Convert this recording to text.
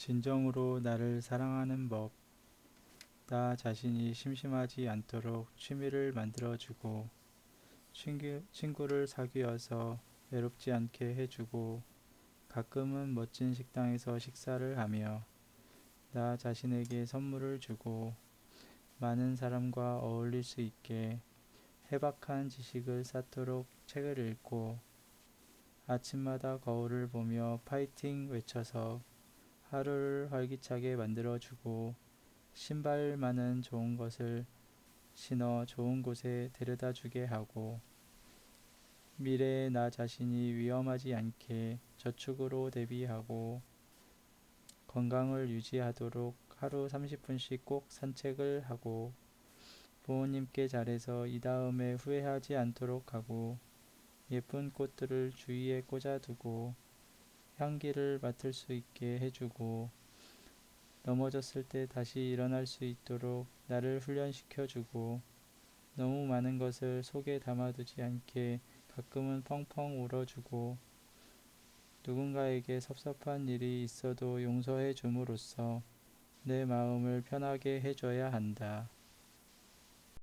진정으로 나를 사랑하는 법. 나 자신이 심심하지 않도록 취미를 만들어주고, 친구, 친구를 사귀어서 외롭지 않게 해주고, 가끔은 멋진 식당에서 식사를 하며, 나 자신에게 선물을 주고, 많은 사람과 어울릴 수 있게 해박한 지식을 쌓도록 책을 읽고, 아침마다 거울을 보며 파이팅 외쳐서 하루를 활기차게 만들어주고, 신발 많은 좋은 것을 신어 좋은 곳에 데려다 주게 하고, 미래의 나 자신이 위험하지 않게 저축으로 대비하고, 건강을 유지하도록 하루 30분씩 꼭 산책을 하고, 부모님께 잘해서 이 다음에 후회하지 않도록 하고, 예쁜 꽃들을 주위에 꽂아두고, 향기를 맡을 수 있게 해주고, 넘어졌을 때 다시 일어날 수 있도록 나를 훈련시켜주고, 너무 많은 것을 속에 담아두지 않게 가끔은 펑펑 울어주고, 누군가에게 섭섭한 일이 있어도 용서해 줌으로써 내 마음을 편하게 해줘야 한다.